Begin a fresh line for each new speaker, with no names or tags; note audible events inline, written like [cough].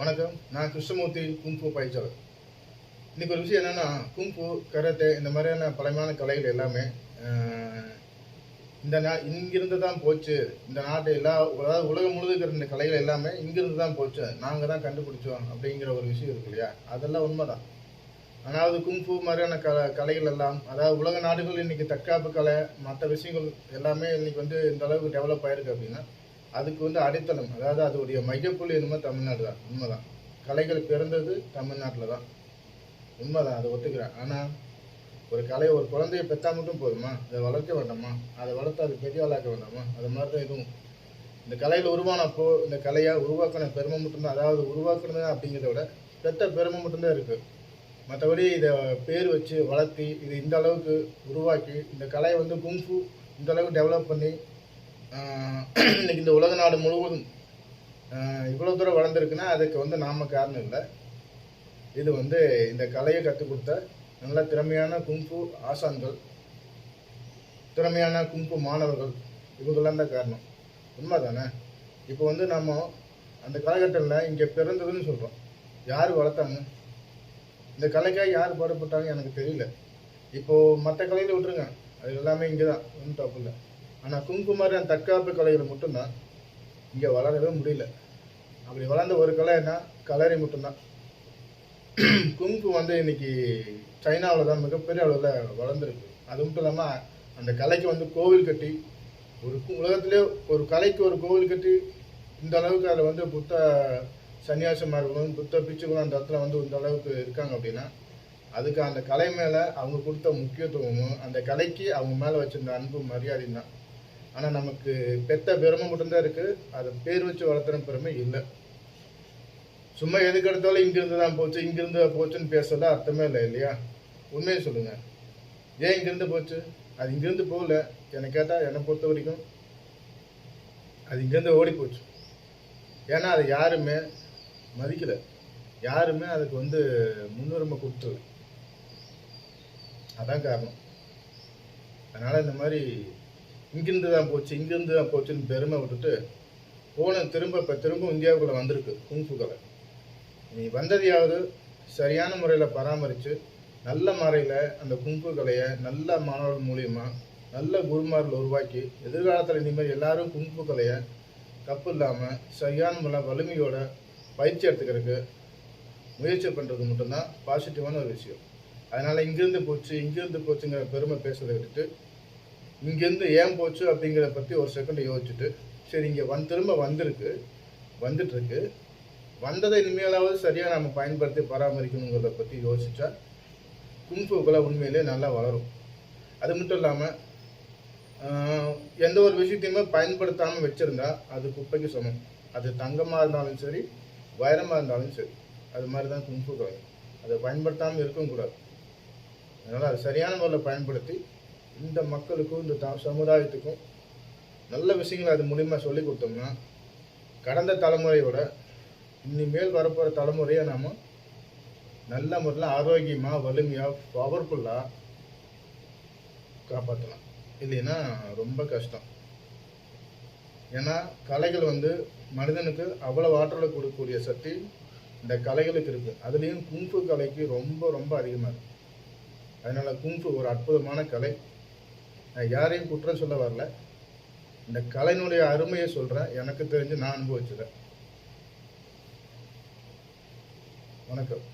வணக்கம். நான் கிருஷ்ணமூர்த்தி கும்பு பயிற்சியாளர். இன்னைக்கு ஒரு விஷயம் என்னென்னா கும்பு கரத்தை இந்த மாதிரியான பழமையான கலைகள் எல்லாமே இந்த நா இங்கிருந்து தான் போச்சு. இந்த நாட்டு எல்லா அதாவது உலகம் முழுதுக்கிற இந்த கலைகள் எல்லாமே இங்கிருந்து தான் போச்சு. நாங்கள் தான் கண்டுபிடிச்சோம் அப்படிங்கிற ஒரு விஷயம் இருக்கு இல்லையா? அதெல்லாம் உண்மைதான். அதாவது கும்பு மாதிரியான க கலைகள் எல்லாம் அதாவது உலக நாடுகள் இன்னைக்கு தற்காப்பு கலை மற்ற விஷயங்கள் எல்லாமே இன்னைக்கு வந்து இந்த அளவுக்கு டெவலப் ஆயிருக்கு அப்படின்னா அதுக்கு வந்து அடித்தளம் அதாவது அதோடைய மையப்புள்ளி என்னமோ தமிழ்நாடு தான் உண்மைதான். கலைகள் பிறந்தது தமிழ்நாட்டில் தான். உண்மைதான் அதை ஒத்துக்கிறேன். ஆனால் ஒரு கலை ஒரு குழந்தைய பெற்றா மட்டும் போதுமா? அதை வளர்க்க வேண்டாமா? அதை வளர்த்து அது பெரியவளாக்க வேண்டாமா? அது மாதிரி தான் இதுவும். இந்த கலையில் உருவானப்போ இந்த கலையை உருவாக்கின பெருமை மட்டும்தான். அதாவது உருவாக்குனது அப்படிங்கிறத விட பெற்ற பெருமை மட்டும்தான் இருக்குது மற்றபடி இதை பேர் வச்சு வளர்த்தி இது இந்த அளவுக்கு உருவாக்கி இந்த கலையை வந்து குங்ஃபு இந்த அளவுக்கு டெவலப் பண்ணி இன்றைக்கி [clears throat] இன்னைக்கு இந்த உலக நாடு முழுவதும் இவ்வளோ தூரம் வளர்ந்துருக்குன்னா அதுக்கு வந்து நாம காரணம் இல்லை. இது வந்து இந்த கலையை கற்றுக் கொடுத்த நல்ல திறமையான கும்பு ஆசான்கள் திறமையான கும்பு மாணவர்கள் இவங்கெல்லாம் தான் காரணம். உண்மை தானே இப்போ வந்து நம்ம அந்த காலகட்டத்தில் இங்கே பிறந்ததுன்னு சொல்கிறோம் யார் வளர்த்தாங்க? இந்த கலைக்காக யார் பாடுபட்டாங்க எனக்கு தெரியல. இப்போது மற்ற கலையில் விட்டுருங்க. அது எல்லாமே இங்கே தான் ஒன்றும் தப்பு இல்லை. ஆனால் குங்கு தற்காப்பு கலைகள் மட்டும்தான். இங்கே வளரவே முடியல. அப்படி வளர்ந்த ஒரு கலை என்ன? கலரி மட்டும்தான். குங்கு வந்து இன்னைக்கு சைனாவில் தான் மிகப்பெரிய அளவில் வளர்ந்துருக்கு. அது மட்டும் இல்லாமல் அந்த கலைக்கு வந்து கோவில் கட்டி ஒரு உலகத்திலே ஒரு கலைக்கு ஒரு கோவில் கட்டி இந்த அளவுக்கு அதில் வந்து புத்த சன்னியாசிமார்களும் புத்த பிச்சுகளும் அந்த இடத்துல வந்து இந்த அளவுக்கு இருக்காங்க அப்படின்னா அதுக்கு அந்த கலை மேலே அவங்க கொடுத்த முக்கியத்துவமும் அந்த கலைக்கு அவங்க மேலே வச்சிருந்த அன்பு மரியாதையும் தான். ஆனால் நமக்கு பெத்த பெருமை மட்டும்தான் இருக்குது அதை பேர் வச்சு வளர்த்துற பெருமை இல்லை. சும்மா எதுக்கு எடுத்தாலும் இங்கிருந்து தான் போச்சு இங்கிருந்து போச்சுன்னு பேசல அர்த்தமே இல்லை இல்லையா? உண்மையை சொல்லுங்கள் ஏன் இங்கிருந்து போச்சு? அது இங்கிருந்து போகல. என்னை கேட்டால் என்னை பொறுத்த வரைக்கும் அது இங்கேருந்து ஓடி போச்சு. ஏன்னா அதை யாருமே மதிக்கலை. யாருமே அதுக்கு வந்து முன்னுரிமை கொடுத்துரு அதான் காரணம். அதனால் இந்த மாதிரி இங்கிருந்து தான் போச்சு இங்கிருந்து தான் போச்சுன்னு பெருமை விட்டுட்டு போன திரும்ப இப்போ திரும்ப இந்தியாவுக்குள்ளே வந்திருக்கு குங்ஃபுகளை நீ வந்ததையாவது சரியான முறையில் பராமரித்து நல்ல முறையில் அந்த குங்ஃபு கலையை நல்ல மாணவர்கள் மூலிமா நல்ல குருமார்கள் உருவாக்கி எதிர்காலத்தில் இனிமேல் எல்லாரும் குங்ஃபு கலையை தப்பு இல்லாமல் சரியான முறையில் வலிமையோட பயிற்சி எடுத்துக்கிறதுக்கு முயற்சி பண்ணுறது மட்டும்தான் பாசிட்டிவான ஒரு விஷயம். அதனால் இங்கேருந்து போச்சு இங்கேருந்து போச்சுங்கிற பெருமை பேசுறதை விட்டுட்டு இங்கேருந்து ஏன் போச்சு அப்படிங்கிறத பற்றி ஒரு செகண்ட் யோசிச்சுட்டு சரி இங்கே வந் திரும்ப வந்திருக்கு வந்துட்டுருக்கு. வந்ததை இனிமேலாவது சரியாக நம்ம பயன்படுத்தி பராமரிக்கணுங்கிறத பற்றி யோசிச்சா குங்ஃபுக்களை உண்மையிலே நல்லா வளரும். அது மட்டும் இல்லாமல் எந்த ஒரு விஷயத்தையுமே பயன்படுத்தாமல் வச்சுருந்தா அது குப்பைக்கு சமம். அது தங்கமாக இருந்தாலும் சரி வைரமாக இருந்தாலும் சரி அது மாதிரி தான் குங்ஃபு கலை அதை பயன்படுத்தாமல் இருக்கக்கூடாது அதனால் அது சரியான முறையில் பயன்படுத்தி இந்த மக்களுக்கும் இந்த த- சமுதாயத்துக்கும் நல்ல விஷயங்களை அது மூலிமா சொல்லி கொடுத்தோம்னா கடந்த தலைமுறையோட இனிமேல் வரப்போகிற தலைமுறையை நாம் நல்ல முறையில் ஆரோக்கியமாக வலிமையாக பவர்ஃபுல்லாக காப்பாற்றலாம் இல்லைன்னா ரொம்ப கஷ்டம். ஏன்னா கலைகள் வந்து மனிதனுக்கு அவ்வளோ ஆற்றலை கொடுக்கக்கூடிய சக்தி இந்த கலைகளுக்கு இருக்குது அதுலேயும் குங்ஃபு கலைக்கு ரொம்ப ரொம்ப அதிகமாக இருக்குது அதனால் குங்ஃபு ஒரு அற்புதமான கலை. நான் யாரையும் குற்றம் சொல்ல வரல. இந்த கலையினுடைய அருமையை சொல்கிறேன் எனக்கு தெரிஞ்சு நான் அனுபவிச்சதை வணக்கம்.